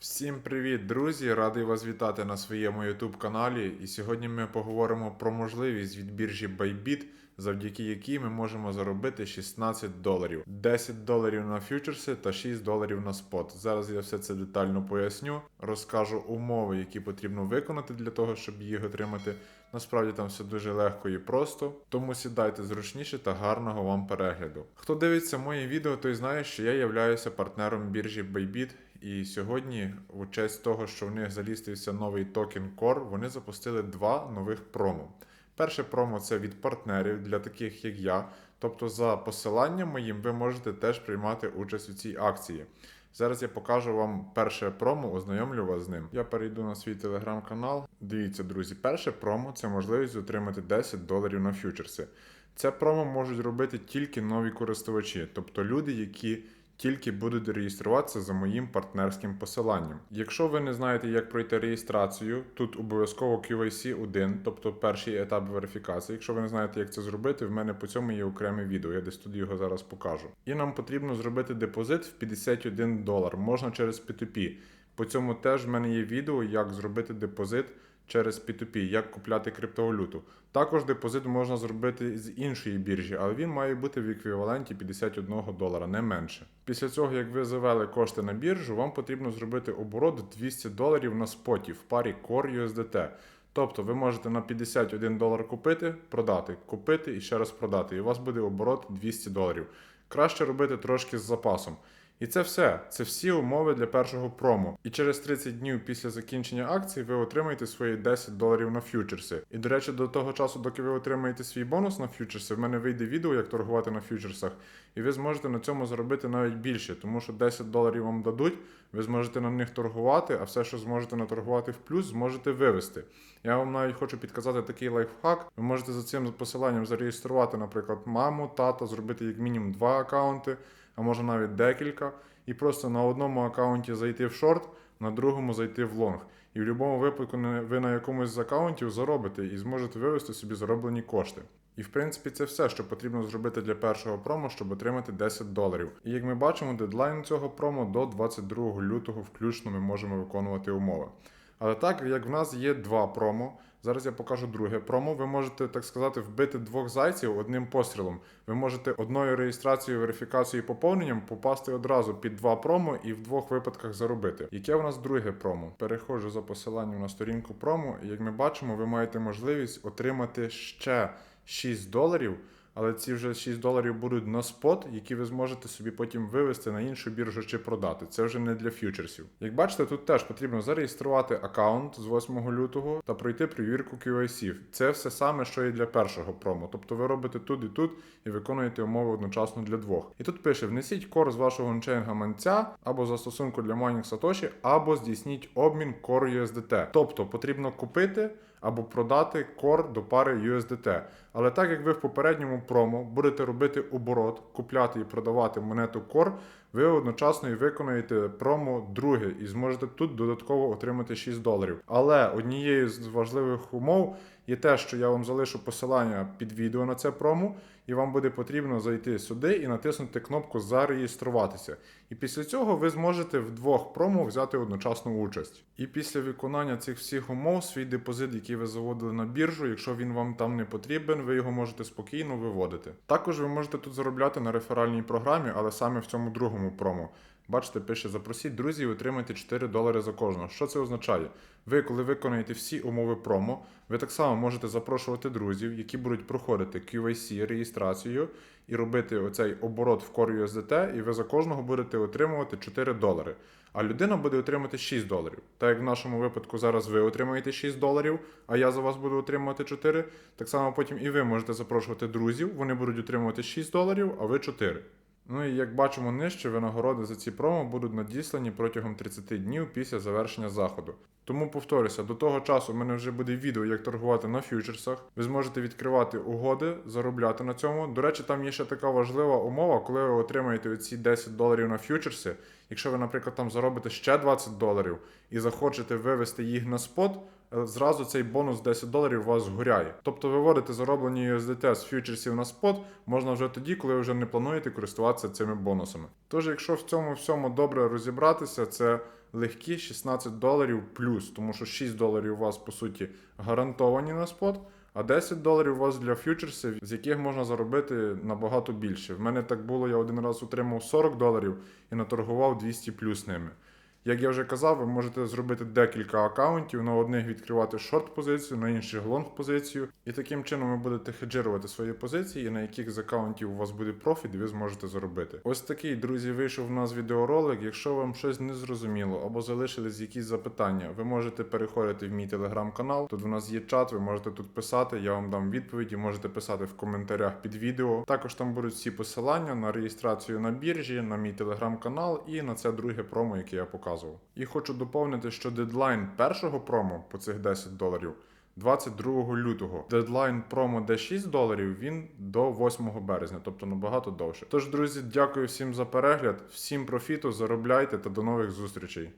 Всім привіт, друзі! Радий вас вітати на своєму YouTube каналі. І сьогодні ми поговоримо про можливість від біржі Bybit, завдяки якій ми можемо заробити 16 доларів, 10 доларів на фьючерси та 6 доларів на спот. Зараз я все це детально поясню, розкажу умови, які потрібно виконати для того, щоб їх отримати. Насправді там все дуже легко і просто, тому сідайте зручніше та гарного вам перегляду. Хто дивиться мої відео, той знає, що я являюся партнером біржі Bybit. І сьогодні, у честь того, що в них залістився новий токен Core, вони запустили два нових промо. Перше промо це від партнерів для таких як я. Тобто, за посиланням моїм ви можете теж приймати участь у цій акції. Зараз я покажу вам перше промо, ознайомлю вас з ним. Я перейду на свій телеграм-канал. Дивіться, друзі, перше промо це можливість отримати 10 доларів на фьючерси. Це промо можуть робити тільки нові користувачі, тобто люди, які тільки будуть реєструватися за моїм партнерським посиланням. Якщо ви не знаєте, як пройти реєстрацію, тут обов'язково QIC 1, тобто перший етап верифікації. Якщо ви не знаєте, як це зробити, в мене по цьому є окреме відео. Я десь тут його зараз покажу. І нам потрібно зробити депозит в 51 долар. Можна через P2P. По цьому теж в мене є відео, як зробити депозит через P2P, як купляти криптовалюту. Також депозит можна зробити з іншої біржі, але він має бути в еквіваленті 51 долара, не менше. Після цього, як ви завели кошти на біржу, вам потрібно зробити оборот 200 доларів на споті в парі Core USDT. Тобто ви можете на 51 долар купити, продати, купити і ще раз продати. І у вас буде оборот 200 доларів. Краще робити трошки з запасом. І це все. Це всі умови для першого промо. І через 30 днів після закінчення акції ви отримаєте свої 10 доларів на фьючерси. І до речі, до того часу, доки ви отримаєте свій бонус на фьючерси, в мене вийде відео, як торгувати на фьючерсах, і ви зможете на цьому заробити навіть більше, тому що 10 доларів вам дадуть, ви зможете на них торгувати, а все, що зможете наторгувати в плюс, зможете вивести. Я вам навіть хочу підказати такий лайфхак. Ви можете за цим посиланням зареєструвати, наприклад, маму, тата, зробити як мінімум два аккаунти а може навіть декілька, і просто на одному аккаунті зайти в шорт, на другому зайти в лонг. І в будь-якому випадку ви на якомусь з аккаунтів заробите і зможете вивести собі зароблені кошти. І в принципі це все, що потрібно зробити для першого промо, щоб отримати 10 доларів. І як ми бачимо, дедлайн цього промо до 22 лютого включно ми можемо виконувати умови. Але так як в нас є два промо, зараз я покажу друге промо. Ви можете, так сказати, вбити двох зайців одним пострілом. Ви можете одною реєстрацією, верифікацією і поповненням попасти одразу під два промо і в двох випадках заробити. Яке у нас друге промо? Переходжу за посиланням на сторінку промо, і як ми бачимо, ви маєте можливість отримати ще 6 доларів. Але ці вже 6 доларів будуть на спот, які ви зможете собі потім вивести на іншу біржу чи продати. Це вже не для фьючерсів. Як бачите, тут теж потрібно зареєструвати аккаунт з 8 лютого та пройти перевірку QIC. Це все саме, що і для першого промо. Тобто ви робите тут і тут і виконуєте умови одночасно для двох. І тут пише: внесіть кор з вашого ончейн гаманця або застосунку для майнінг Satoshi, або здійсніть обмін Core USDT. Тобто потрібно купити або продати кор до пари USDT. Але так як ви в попередньому промо будете робити оборот, купляти і продавати монету кор, ви одночасно і виконаєте промо друге і зможете тут додатково отримати 6 доларів. Але однією з важливих умов є те, що я вам залишу посилання під відео на це промо, і вам буде потрібно зайти сюди і натиснути кнопку Зареєструватися. І після цього ви зможете в двох промо взяти одночасну участь. І після виконання цих всіх умов свій депозит, який ви заводили на біржу, якщо він вам там не потрібен, ви його можете спокійно виводити. Також ви можете тут заробляти на реферальній програмі, але саме в цьому другому промо. Бачите, пише: запросіть друзів і отримайте 4 долари за кожного. Що це означає? Ви, коли виконаєте всі умови промо, ви так само можете запрошувати друзів, які будуть проходити QIC реєстрацію і робити оцей оборот в Core USDT, і ви за кожного будете отримувати 4 долари. А людина буде отримати 6 доларів. Так як в нашому випадку зараз ви отримаєте 6 доларів, а я за вас буду отримувати 4. Так само потім і ви можете запрошувати друзів, вони будуть отримувати 6 доларів, а ви 4. Ну і як бачимо нижче, винагороди за ці промо будуть надіслані протягом 30 днів після завершення заходу. Тому повторюся, до того часу в мене вже буде відео, як торгувати на фьючерсах. Ви зможете відкривати угоди, заробляти на цьому. До речі, там є ще така важлива умова, коли ви отримаєте ці 10 доларів на фьючерси. Якщо ви, наприклад, там заробите ще 20 доларів і захочете вивести їх на спот, е, зразу цей бонус 10 доларів у вас згоряє. Тобто виводити зароблені USDT з фьючерсів на спот можна вже тоді, коли ви вже не плануєте користуватися цими бонусами. Тож, якщо в цьому всьому добре розібратися, це легкі 16 доларів плюс, тому що 6 доларів у вас по суті гарантовані на спот. А 10 доларів у вас для фьючерсів, з яких можна заробити набагато більше. В мене так було, я один раз отримав 40 доларів і наторгував 200 плюс ними. Як я вже казав, ви можете зробити декілька акаунтів, на одних відкривати шорт позицію, на інших лонг позицію. І таким чином ви будете хеджирувати свої позиції, і на яких з акаунтів у вас буде профіт, ви зможете заробити. Ось такий, друзі, вийшов у нас відеоролик. Якщо вам щось не зрозуміло або залишились якісь запитання, ви можете переходити в мій телеграм-канал. Тут у нас є чат, ви можете тут писати, я вам дам відповіді, можете писати в коментарях під відео. Також там будуть всі посилання на реєстрацію на біржі, на мій телеграм-канал і на це друге промо, яке я показував. І хочу доповнити, що дедлайн першого промо по цих 10 доларів 22 лютого. Дедлайн промо де 6 доларів, він до 8 березня, тобто набагато довше. Тож, друзі, дякую всім за перегляд, всім профіту, заробляйте та до нових зустрічей.